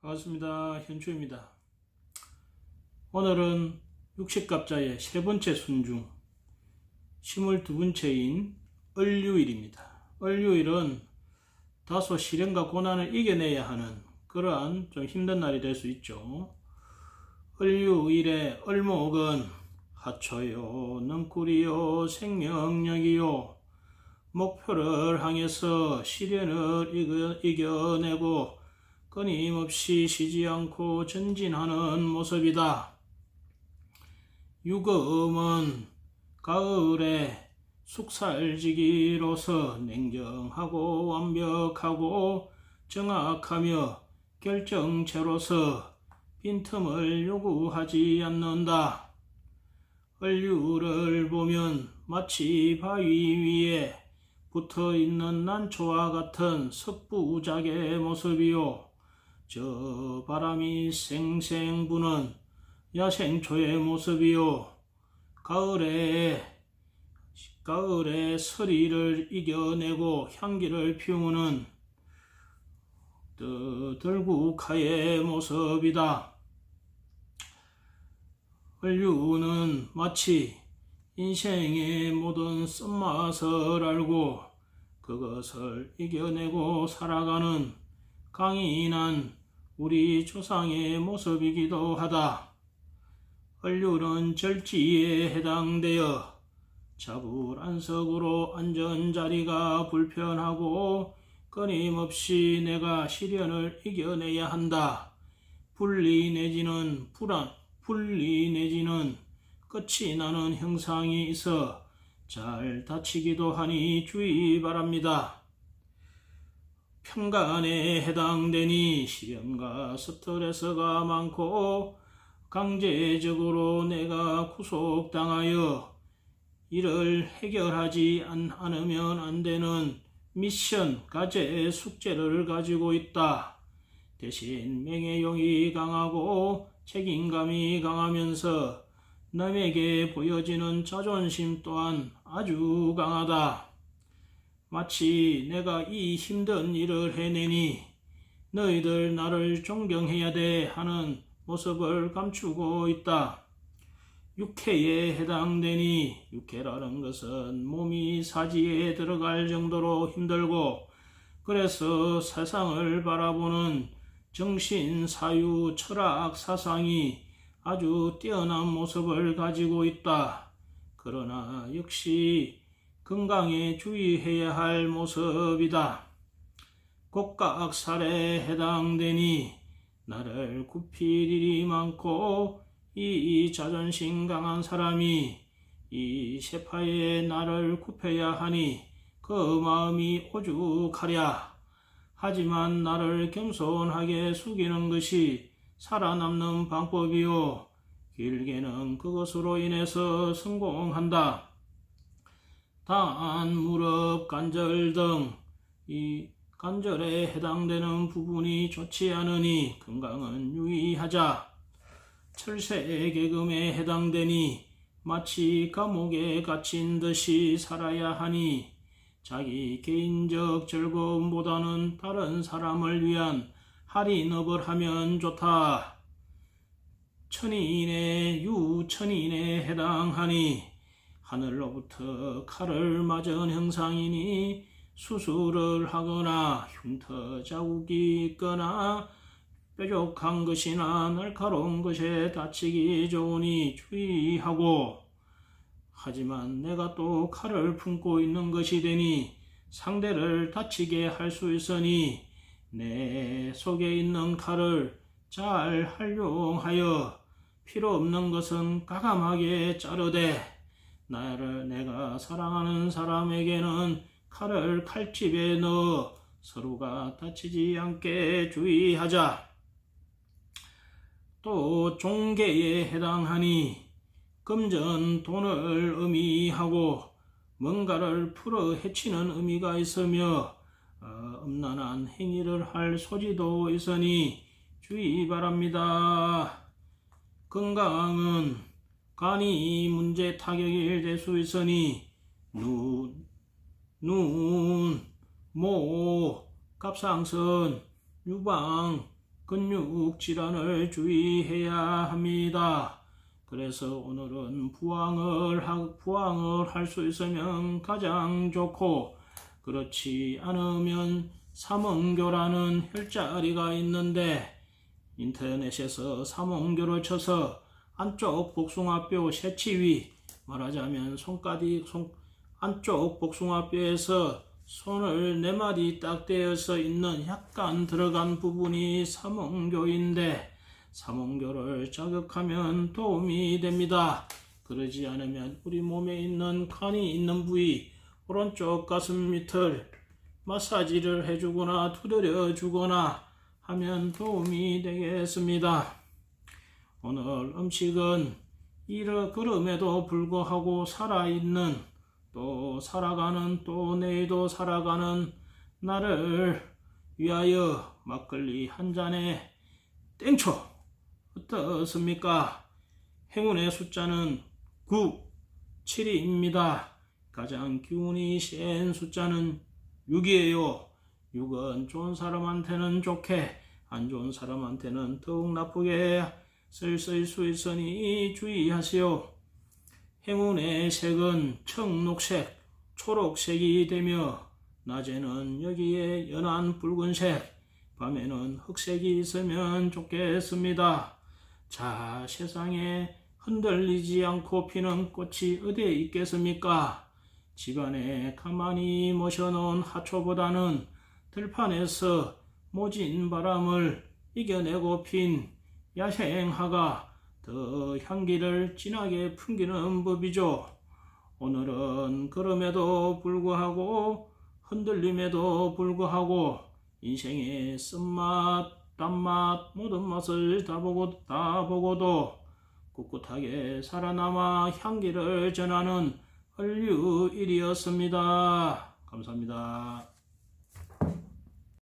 반갑습니다. 현주입니다. 오늘은 육식갑자의 세 번째 순중, 심을 두 번째인 을류일입니다. 을류일은 다소 시련과 고난을 이겨내야 하는 그러한 좀 힘든 날이 될 수 있죠. 을류일의 을목은 하초요, 능구리요, 생명력이요, 목표를 향해서 시련을 이겨, 이겨내고 끊임없이 쉬지 않고 전진하는 모습이다. 유금은 가을에 숙살지기로서 냉정하고 완벽하고 정확하며 결정체로서 빈틈을 요구하지 않는다. 을류를 보면 마치 바위 위에 붙어 있는 난초와 같은 석부작의 모습이요. 저 바람이 쌩쌩 부는 야생초의 모습이요. 가을에, 가을에 서리를 이겨내고 향기를 피우는 들국화의 모습이다. 을류는 마치 인생의 모든 쓴맛을 알고 그것을 이겨내고 살아가는 강인한 우리 조상의 모습이기도 하다. 을류는 절지에 해당되어 자불 안석으로 앉은 자리가 불편하고 끊임없이 내가 시련을 이겨내야 한다. 분리 내지는 불안, 분리 내지는 끝이 나는 형상이 있어 잘 다치기도 하니 주의 바랍니다. 평간에 해당되니 시련과 스트레스가 많고 강제적으로 내가 구속당하여 이를 해결하지 않으면 안 되는 미션, 과제, 숙제를 가지고 있다. 대신 명예욕이 강하고 책임감이 강하면서 남에게 보여지는 자존심 또한 아주 강하다. 마치 내가 이 힘든 일을 해내니 너희들 나를 존경해야 돼 하는 모습을 감추고 있다. 육해에 해당되니 육해라는 것은 몸이 사지에 들어갈 정도로 힘들고 그래서 세상을 바라보는 정신, 사유, 철학, 사상이 아주 뛰어난 모습을 가지고 있다. 그러나 역시 건강에 주의해야 할 모습이다. 곡각살에 해당되니 나를 굽힐 일이 많고 이 자존심 강한 사람이 이 세파에 나를 굽혀야 하니 그 마음이 오죽하랴. 하지만 나를 겸손하게 숙이는 것이 살아남는 방법이요. 길게는 그것으로 인해서 성공한다. 단, 무릎, 관절 등 이 관절에 해당되는 부분이 좋지 않으니 건강은 유의하자. 철새 계금에 해당되니 마치 감옥에 갇힌 듯이 살아야 하니 자기 개인적 즐거움보다는 다른 사람을 위한 할인업을 하면 좋다. 천인의 유천인에 해당하니 하늘로부터 칼을 맞은 형상이니 수술을 하거나 흉터 자국이 있거나 뾰족한 것이나 날카로운 것에 다치기 좋으니 주의하고. 하지만 내가 또 칼을 품고 있는 것이 되니 상대를 다치게 할 수 있으니 내 속에 있는 칼을 잘 활용하여 필요 없는 것은 가감하게 자르되 나를 내가 사랑하는 사람에게는 칼을 칼집에 넣어 서로가 다치지 않게 주의하자. 또 종계에 해당하니 금전 돈을 의미하고 뭔가를 풀어 헤치는 의미가 있으며 어, 음란한 행위를 할 소지도 있으니 주의 바랍니다. 건강은 간이 문제 타격이 될수 있으니 눈, 눈, 모, 갑상선, 유방, 근육 질환을 주의해야 합니다. 그래서 오늘은 부항을 하, 부항을 할 수 있으면 가장 좋고 그렇지 않으면 삼원교라는 혈자리가 있는데 인터넷에서 삼원교를 쳐서 안쪽 복숭아뼈 새치위 말하자면 손가락 손 안쪽 복숭아뼈에서 손을 네 마디 딱 떼어서 있는 약간 들어간 부분이 삼원교인데 삼원교를 자극하면 도움이 됩니다. 그러지 않으면 우리 몸에 있는 간이 있는 부위 오른쪽 가슴 밑을 마사지를 해주거나 두드려 주거나 하면 도움이 되겠습니다. 오늘 음식은 이러 그럼에도 불구하고 살아있는 또 살아가는 또 내일도 살아가는 나를 위하여 막걸리 한 잔에 땡초 어떻습니까? 행운의 숫자는 9, 7입니다. 가장 기운이 센 숫자는 6이에요. 6은 좋은 사람한테는 좋게, 안 좋은 사람한테는 더욱 나쁘게 쓸쓸 수 있으니 주의하시오. 행운의 색은 청록색, 초록색이 되며 낮에는 여기에 연한 붉은색, 밤에는 흑색이 있으면 좋겠습니다. 자, 세상에 흔들리지 않고 피는 꽃이 어디에 있겠습니까? 집안에 가만히 모셔놓은 하초보다는 들판에서 모진 바람을 이겨내고 핀 야생화가 더 향기를 진하게 풍기는 법이죠. 오늘은 그럼에도 불구하고 흔들림에도 불구하고 인생의 쓴맛, 단맛, 모든 맛을 다 보고 다 보고도 꿋꿋하게 살아남아 향기를 전하는 얼류일이었습니다. 감사합니다.